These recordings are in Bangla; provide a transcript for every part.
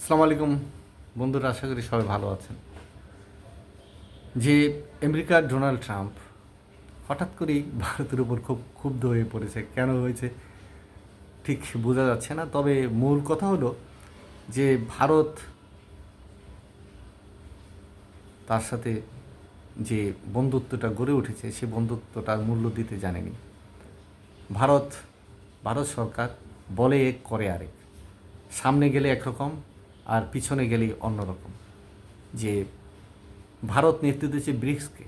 আসসালামু আলাইকুম। বন্ধুরা, আশা করি সবাই ভালো আছেন। যে আমেরিকার ডোনাল্ড ট্রাম্প হঠাৎ করেই ভারতের উপর খুব ক্ষুব্ধ হয়ে পড়েছে। কেন হয়েছে? ঠিক বোঝা যাচ্ছে না। তবে মূল কথা হলো যে ভারত তার সাথে যে বন্ধুত্বটা গড়ে উঠেছে, সে বন্ধুত্বটার মূল্য দিতে জানেনি। ভারত ভারত সরকার বলে এক করে আরেক। সামনে গেলে একরকম আর পিছনে গেলেই অন্যরকম। যে ভারত নেতৃত্ব দিচ্ছে ব্রিক্সকে।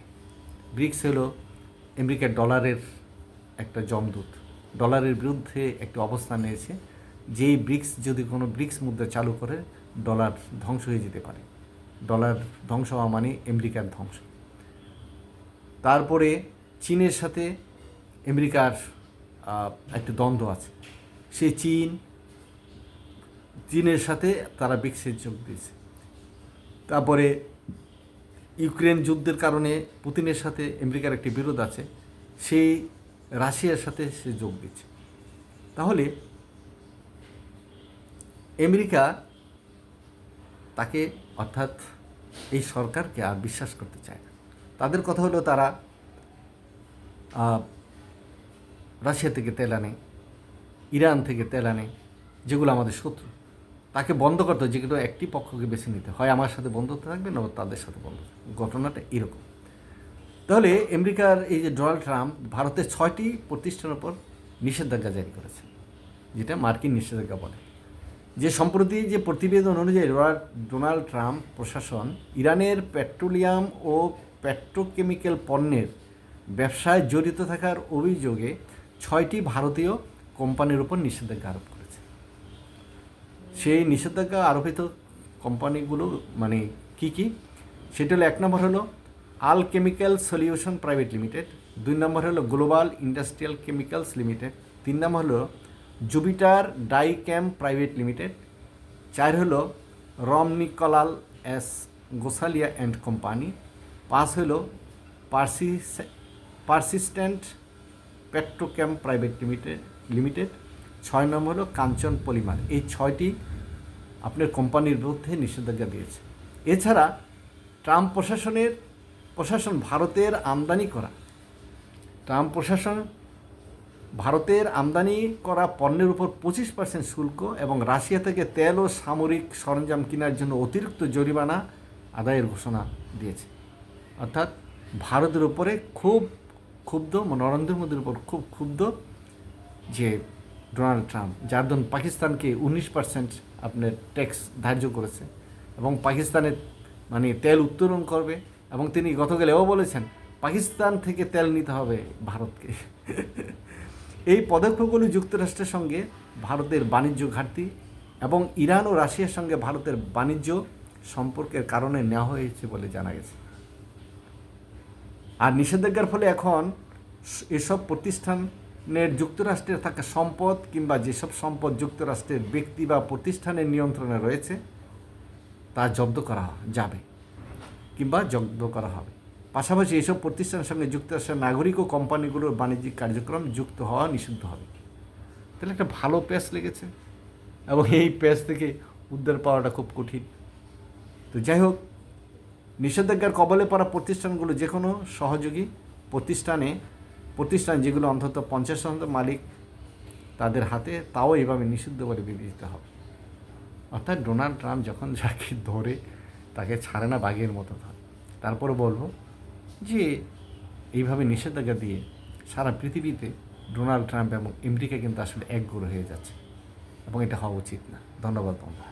ব্রিক্স হলো আমেরিকার ডলারের একটা জমদূত ডলারের বিরুদ্ধে একটি অবস্থান নিয়েছে। যেই ব্রিক্স যদি কোনো ব্রিক্স মুদ্রা চালু করে, ডলার ধ্বংস হয়ে যেতে পারে। ডলার ধ্বংস হওয়া মানে আমেরিকার ধ্বংস। তারপরে চীনের সাথে আমেরিকার একটা দ্বন্দ্ব আছে। সে চীন চীনের সাথে তারা ব্রিক্সে যোগ দিয়েছে। তারপরে ইউক্রেন যুদ্ধের কারণে পুতিনের সাথে আমেরিকার একটি বিরোধ আছে, সেই রাশিয়ার সাথে সে যোগ দিচ্ছে। তাহলে আমেরিকা তাকে, অর্থাৎ এই সরকারকে আর বিশ্বাস করতে চায় না। তাদের কথা হলো তারা রাশিয়া থেকে তেল আনে, ইরান থেকে তেল আনে, যেগুলো আমাদের শত্রু। তাকে বন্ধ করতে যে কোনো একটি পক্ষকে বেছে নিতে হয়। আমার সাথে বন্ধুত্ব থাকবে না তাদের সাথে বন্ধু ঘটনাটা এরকম। তাহলে আমেরিকার এই যে ডোনাল্ড ট্রাম্প ভারতের ছয়টি প্রতিষ্ঠানের উপর নিষেধাজ্ঞা জারি করেছে, যেটা মার্কিন নিষেধাজ্ঞা বলে। যে সম্প্রতি যে প্রতিবেদন অনুযায়ী ডোনাল্ড- ট্রাম্প প্রশাসন ইরানের পেট্রোলিয়াম ও পেট্রোকেমিক্যাল পণ্যের ব্যবসায় জড়িত থাকার অভিযোগে ছয়টি ভারতীয় কোম্পানির উপর নিষেধাজ্ঞা আরোপ সেই নিষেধাজ্ঞা আরোপিত কোম্পানিগুলো মানে কি কি? সেটা হলো এক নম্বর হলো Al chemical solution private limited, দুই নম্বর হলো গ্লোবাল ইন্ডাস্ট্রিয়াল কেমিক্যালস লিমিটেড, তিন নম্বর হলো জুপিটার ডাইক্যাম প্রাইভেট লিমিটেড, চার হলো Ramniklal S Gosalia and company, পাঁচ হলো Parsis, persistent petrochem private limited limited ছয় নম্বর হলো কাঞ্চন পলিমার। এই ছয়টি আপনার কোম্পানির বিরুদ্ধে নিষেধাজ্ঞা দিয়েছে। এছাড়া ট্রাম্প প্রশাসনের, প্রশাসন ভারতের আমদানি করা, ট্রাম্প প্রশাসন ভারতের আমদানি করা পণ্যের উপর পঁচিশ পার্সেন্ট শুল্ক এবং রাশিয়া থেকে তেল ও সামরিক সরঞ্জাম কেনার জন্য অতিরিক্ত জরিমানা আদায়ের ঘোষণা দিয়েছে। অর্থাৎ ভারতের উপরে খুব ক্ষুব্ধ, নরেন্দ্র মোদীর উপর খুব ক্ষুব্ধ যে ডোনাল্ড ট্রাম্প, যার ধরুন পাকিস্তানকে উনিশ পার্সেন্ট আপনার ট্যাক্স ধার্য করেছে এবং পাকিস্তানের মানে তেল উত্তোলন করবে এবং তিনি গতকাল এও বলেছেন, পাকিস্তান থেকে তেল নিতে হবে ভারতকে। এই পদক্ষেপগুলি যুক্তরাষ্ট্রের সঙ্গে ভারতের বাণিজ্য ঘাটতি এবং ইরান ও রাশিয়ার সঙ্গে ভারতের বাণিজ্য সম্পর্কের কারণে নেওয়া হয়েছে বলে জানা গেছে। আর নিষেধাজ্ঞার ফলে এখন এসব প্রতিষ্ঠানের যুক্তরাষ্ট্রের থাকা সম্পদ কিংবা যেসব সম্পদ যুক্তরাষ্ট্রের ব্যক্তি বা প্রতিষ্ঠানের নিয়ন্ত্রণে রয়েছে, তা জব্দ করা যাবে কিংবা জব্দ করা হবে। পাশাপাশি এসব প্রতিষ্ঠানের সঙ্গে যুক্তরাষ্ট্রের নাগরিক ও কোম্পানিগুলোর বাণিজ্যিক কার্যক্রম যুক্ত হওয়া নিষিদ্ধ হবে। তাহলে একটা ভালো প্যাচ লেগেছে এবং এই প্যাচ থেকে উদ্ধার পাওয়াটা খুব কঠিন। তো যাই হোক, নিষেধাজ্ঞার কবলে পড়া প্রতিষ্ঠানগুলো যে কোনো সহযোগী প্রতিষ্ঠানে প্রতিষ্ঠান যেগুলো অন্তত পঞ্চাশ শতাংশ মালিক তাদের হাতে, তাও এইভাবে নিষিদ্ধ বলে বিবেচিত হবে। অর্থাৎ ডোনাল্ড ট্রাম্প যখন যাকে ধরে তাকে ছাড়ে না বাঘের মতো ধরে, তারপরে বলব যে এইভাবে নিষেধাজ্ঞা দিয়ে সারা পৃথিবীতে ডোনাল্ড ট্রাম্প এবং আমেরিকা কিন্তু আসলে একগুলো হয়ে যাচ্ছে এবং এটা হওয়া উচিত না। ধন্যবাদ বন্ধু